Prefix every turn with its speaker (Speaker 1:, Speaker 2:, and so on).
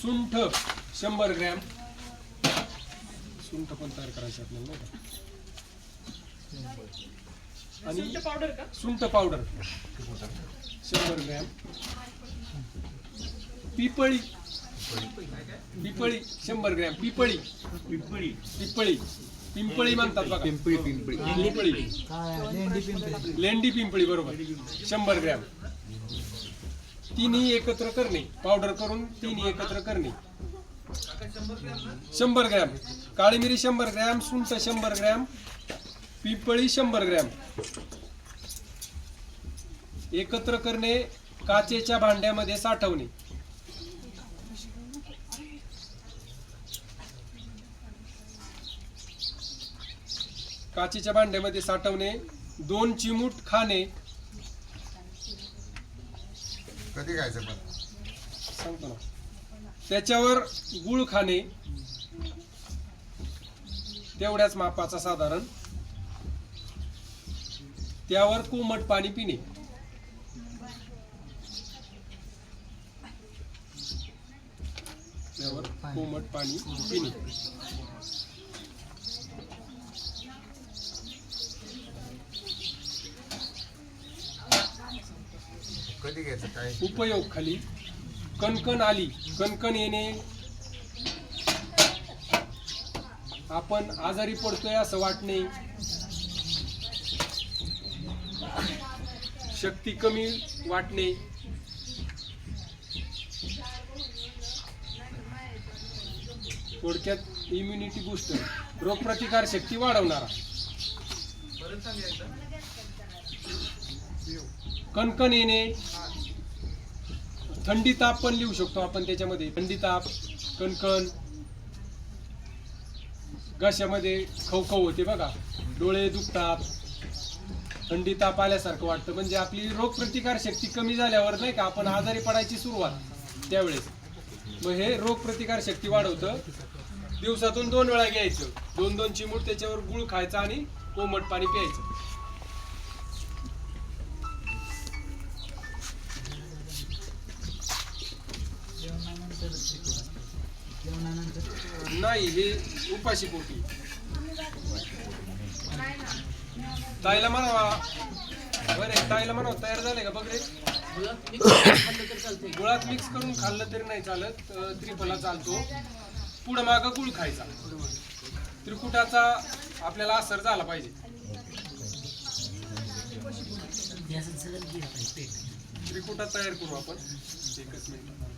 Speaker 1: सुंठ शंभर ग्रॅम. सुंठ पण तयार करायचं आपल्याला नाही का? आणि
Speaker 2: पावडर का?
Speaker 1: सुंठ पावडर शंभर ग्रॅम. पिपळी. पिपळी शंभर ग्रॅम. पिपळी.
Speaker 2: पिंपळी.
Speaker 1: पिपळी. पिंपळी म्हणतात बघा.
Speaker 3: पिंपळी पिंपळी.
Speaker 1: पिंपळी.
Speaker 4: लेंडी
Speaker 1: पिंपळी बरोबर. शंभर ग्रॅम. तिन्ही एकत्र करणे. पावडर करून तिन्ही एकत्र करणे. शंभर ग्रॅम. काळी मिरी शंभर ग्रॅम सुंठ शंभर ग्रॅम पिंपळी शंभर ग्रॅम. एकत्र करणे काचेच्या भांड्यामध्ये साठवणे. काचेच्या भांड्यामध्ये साठवणे दोन चिमूट खाणे.
Speaker 3: कधी खायचं पण?
Speaker 1: सांगतो ना. त्याच्यावर गुळ खाणे. तेवढ्याच मापाचा साधारण. त्यावर कोमट पाणी पिणे. त्यावर कोमट पाणी पिणे.
Speaker 3: कधी घ्यायचं काय
Speaker 1: उपयोग खाली. कणकण आली. कणकण येणे. आपण आजारी पडतोय असं वाटणे. शक्ती कमी वाटणे. थोडक्यात इम्युनिटी बुस्टर रोगप्रतिकार शक्ती वाढवणारा. कणकण येणे. थंडी ताप पण लिहू शकतो आपण त्याच्यामध्ये. थंडी ताप कणकण घशामध्ये खवखव होते बघा. डोळे दुखतात. थंडी ताप आल्यासारखं वाटतं. म्हणजे आपली रोगप्रतिकार शक्ती कमी झाल्यावर नाही का आपण आजारी पडायची सुरुवात त्यावेळेस. मग हे रोगप्रतिकार शक्ती वाढवतं. दिवसातून दोन वेळा घ्यायचं. दोन दोन चिमूट त्याच्यावर गुळ खायचा आणि कोमट पाणी प्यायचं. नाही हे उपाशी पोटी. ताईला म्हणावा. बरे ताईला म्हणावं तयार झाले का बघ रे गुळात मिक्स करून खाल्लं तरी नाही चालत त्रिफला चालतो. पुढं माग गुळ खायचा. त्रिकुटाचा आपल्याला असर झाला पाहिजे. त्रिकुटा तयार करू आपण. एकच मिनिट.